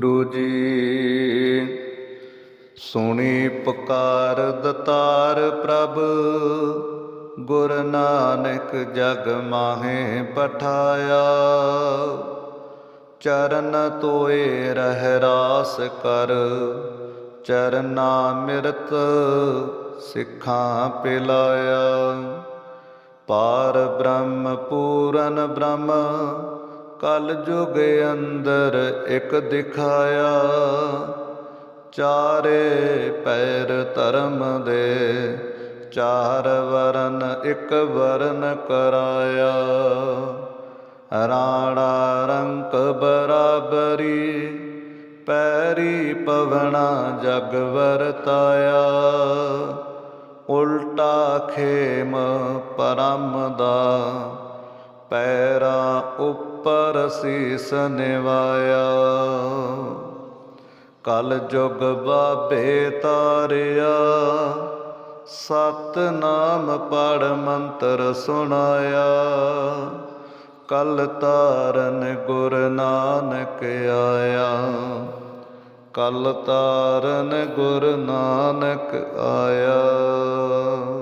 ਗੁਰੂ ਜੀ। ਸੁਣੀ ਪੁਕਾਰ ਦਤਾਰ ਪ੍ਰਭ, ਗੁਰ ਨਾਨਕ ਜਗ ਮਾਹੇ ਪਠਾਇਆ। ਚਰਨ ਤੋਏ ਰਹਿ ਰਾਸ ਕਰ, ਚਰਨਾ ਮਿਰਤ ਸਿੱਖਾਂ ਪਿਲਾਇਆ। ਪਾਰ ਬ੍ਰਹਮ ਪੂਰਨ ਬ੍ਰਹਮ ਕਲ ਜੁਗ ਅੰਦਰ ਇੱਕ ਦਿਖਾਇਆ। ਚਾਰੇ ਪੈਰ ਧਰਮ ਦੇ, ਚਾਰ ਵਰਨ ਇੱਕ ਵਰਨ ਕਰਾਇਆ। ਰਾਣਾ ਰੰਕ ਬਰਾਬਰੀ, ਪੈਰੀ ਪਵਣਾ ਜਗ ਵਰਤਾਇਆ। ਉਲਟਾ ਖੇਮ ਪਰਮ ਦਾ ਪੈਰਾਂ ਉੱਪਰ ਸੀਸ ਨਿਵਾਇਆ। ਕਲ ਜੁਗ ਬਾਬੇ ਤਾਰਿਆ ਸਤ ਨਾਮ ਪੜ ਮੰਤਰ ਸੁਣਾਇਆ। ਕਲ ਤਾਰਨ ਗੁਰ ਨਾਨਕ ਆਇਆ। ਕਲ ਤਾਰਨ ਗੁਰ ਨਾਨਕ ਆਇਆ।